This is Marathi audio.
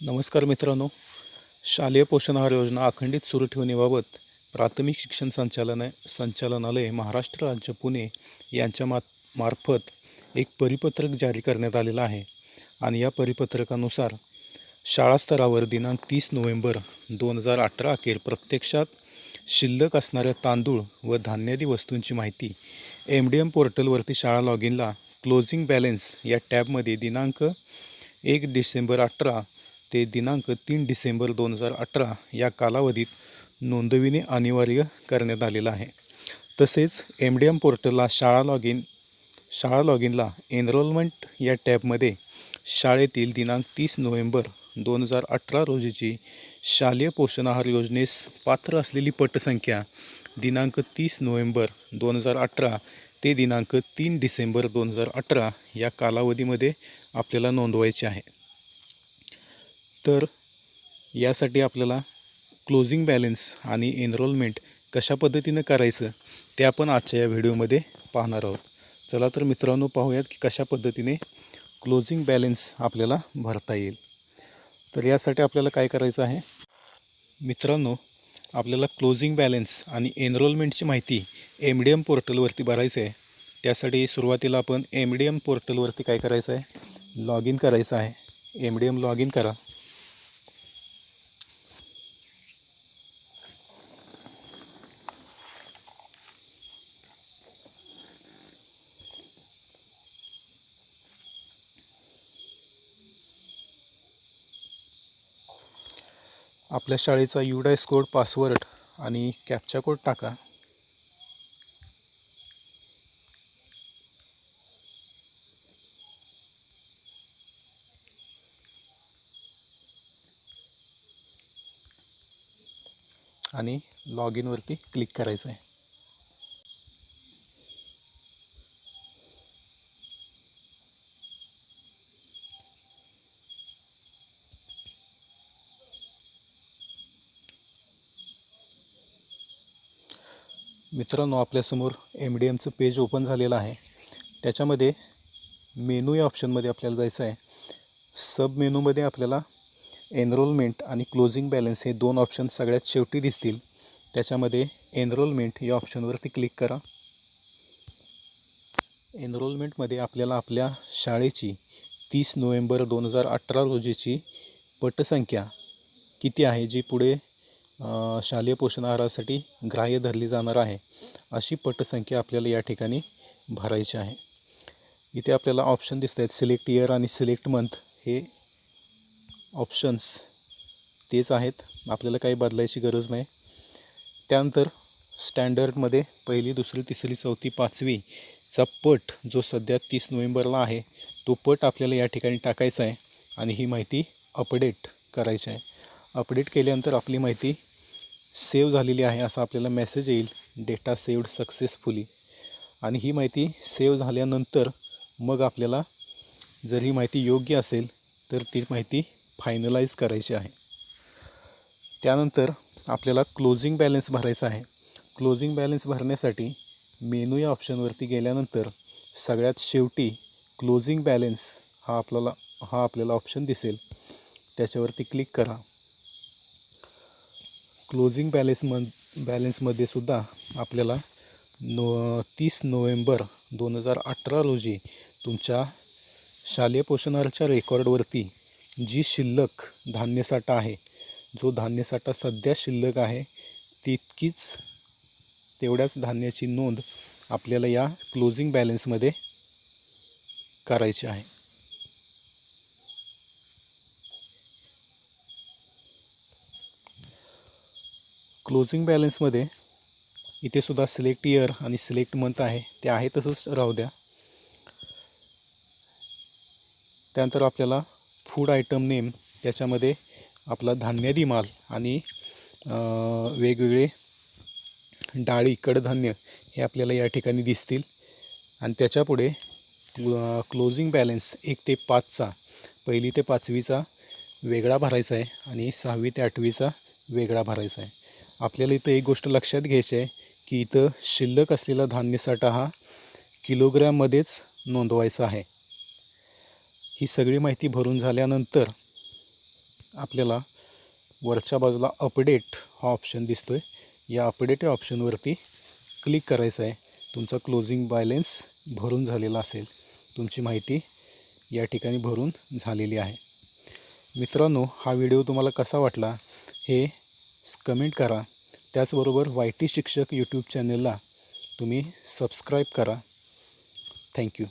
नमस्कार मित्रांनो. शालेय पोषण आहार योजना अखंडित सुरू ठेवण्याबाबत प्राथमिक शिक्षण संचालन संचालनालय महाराष्ट्र राज्य पुणे यांच्या मा मार्फत एक परिपत्रक जारी करण्यात आलेलं आहे. आणि या परिपत्रकानुसार शाळा स्तरावर दिनांक तीस नोव्हेंबर दोन हजार अठरा अखेर प्रत्यक्षात शिल्लक असणाऱ्या तांदूळ व धान्यादी वस्तूंची माहिती एम डी एम पोर्टलवरती शाळा लॉग इनला क्लोजिंग बॅलेन्स या टॅबमध्ये दिनांक एक डिसेंबर अठरा ते दिनांक तीन डिसेंबर दोन हजार अठरा या कालावधीत नोंदविणे अनिवार्य करण्यात आलेलं आहे. तसेच एम डी एम पोर्टलला शाळा लॉग इन शाळा लॉग इनला एनरोलमेंट या टॅबमध्ये शाळेतील दिनांक तीस नोव्हेंबर दोन हजार अठरा रोजीची शालेय पोषण आहार योजनेस पात्र असलेली पटसंख्या दिनांक तीस नोव्हेंबर दोन हजार अठरा ते दिनांक तीन डिसेंबर दोन हजार अठरा या कालावधीमध्ये आपल्याला नोंदवायचे आहे. तर यासाठी आपल्याला क्लोजिंग बॅलेन्स आणि एनरोलमेंट कशा पद्धतीनं करायचं ते आपण आजच्या या व्हिडिओमध्ये पाहणार आहोत. चला तर मित्रांनो पाहूयात की कशा पद्धतीने क्लोजिंग बॅलेन्स आपल्याला भरता येईल. तर यासाठी आपल्याला काय करायचं आहे? मित्रांनो आपल्याला क्लोजिंग बॅलेन्स आणि एनरोलमेंटची माहिती एम डी एम पोर्टलवरती भरायचं आहे. त्यासाठी सुरुवातीला आपण एम डी एम पोर्टलवरती काय करायचं आहे? लॉग इन करायचं आहे. M D M log in करा. आपल्या शाळेचा युडायस कोड पासवर्ड आणि कॅपचा कोड टाका. आणि लॉग इनवरती क्लिक करायचं आहे मित्रांनो आपल्यासमोर एम डी एमचं पेज ओपन झालेलं आहे. त्याच्यामध्ये मेनू या ऑप्शनमध्ये आपल्याला जायचं आहे. सब मेनूमध्ये आपल्याला एनरोलमेंट आणि क्लोजिंग बॅलन्स हे दोन ऑप्शन सगळ्यात शेवटी दिसतील. त्याच्यामध्ये एनरोलमेंट या ऑप्शनवरती क्लिक करा. एनरोलमेंटमध्ये आपल्याला आपल्या शाळेची तीस नोव्हेंबर दोन हजार अठरा रोजीची पटसंख्या किती आहे जी पुढे शालेय पोषण आहारासाठी ग्राह्य धरली जाणार आहे अशी पटसंख्या आपल्याला या ठिकाणी भरायची आहे. इथे आपल्याला ऑप्शन दिसत आहेत सिलेक्ट इयर आणि सिलेक्ट मंथ हे ऑप्शन्स तेच आहेत आपल्याला काही बदलायची गरज नाही. त्यानंतर स्टँडर्डमध्ये पहिली दुसरी तिसरी चौथी पाचवीचा पट जो सध्या तीस नोव्हेंबरला आहे तो पट आपल्याला या ठिकाणी टाकायचा आहे आणि ही माहिती अपडेट करायची आहे. अपडेट केल्यानंतर आपली माहिती सेव्ह झालेली आहे असा आपल्याला मेसेज येईल. Data saved successfully. आणि ही माहिती सेव्ह झाल्यानंतर मग आपल्याला जर ही माहिती योग्य असेल तर ती माहिती फायनलाइज करायची आहे. त्यानंतर आपल्याला क्लोजिंग बॅलन्स भरायचा आहे. क्लोजिंग बॅलन्स भरण्यासाठी मेनू या ऑप्शनवरती गेल्यानंतर सगळ्यात शेवटी क्लोजिंग बॅलन्स हा आपल्याला हा आपल्याला ऑप्शन दिसेल. त्याच्यावरती क्लिक करा. क्लोजिंग बॅलेन्स म बॅलेन्समध्ये सुद्धा आपल्याला नो तीस नोव्हेंबर दोन हजार अठरा रोजी तुमच्या शालेय पोषणाच्या रेकॉर्डवरती जी शिल्लक धान्यसाठा आहे जो धान्यसाठा सध्या शिल्लक आहे तितकीच तेवढ्याच धान्याची नोंद आपल्याला या क्लोजिंग बॅलेन्समध्ये करायची आहे. क्लोजिंग बॅलन्समध्ये इथे सुद्धा सिलेक्ट इयर आणि सिलेक्ट मंथ आहे. ते आहे तसंच राहू द्या. त्यानंतर आपल्याला फूड आयटम नेम त्याच्यामध्ये आपला धान्यादी माल आणि वेगवेगळे डाळी कडधान्य हे आपल्याला या ठिकाणी दिसतील. आणि त्याच्यापुढे क्लोजिंग बॅलन्स एक ते पाचचा पहिली ते पाचवीचा वेगळा भरायचा आहे आणि सहावी ते आठवीचा वेगळा भरायचा आहे. आपल्याला इथं एक गोष्ट लक्षात घ्यायची आहे की इथं शिल्लक असलेला धान्यसाठा हा किलोग्रॅममध्येच नोंदवायचा आहे. ही सगळी माहिती भरून झाल्यानंतर आपल्याला वरच्या बाजूला अपडेट हा ऑप्शन दिसतो आहे या अपडेट या ऑप्शनवरती क्लिक करायचं आहे. तुमचा क्लोजिंग बॅलेन्स भरून झालेला असेल. तुमची माहिती या ठिकाणी भरून झालेली आहे. मित्रांनो हा व्हिडिओ तुम्हाला कसा वाटला हे कमेंट करा. त्याचबरोबर वाय टी शिक्षक यूट्यूब चॅनलला तुम्ही सबस्क्राईब करा. थँक्यू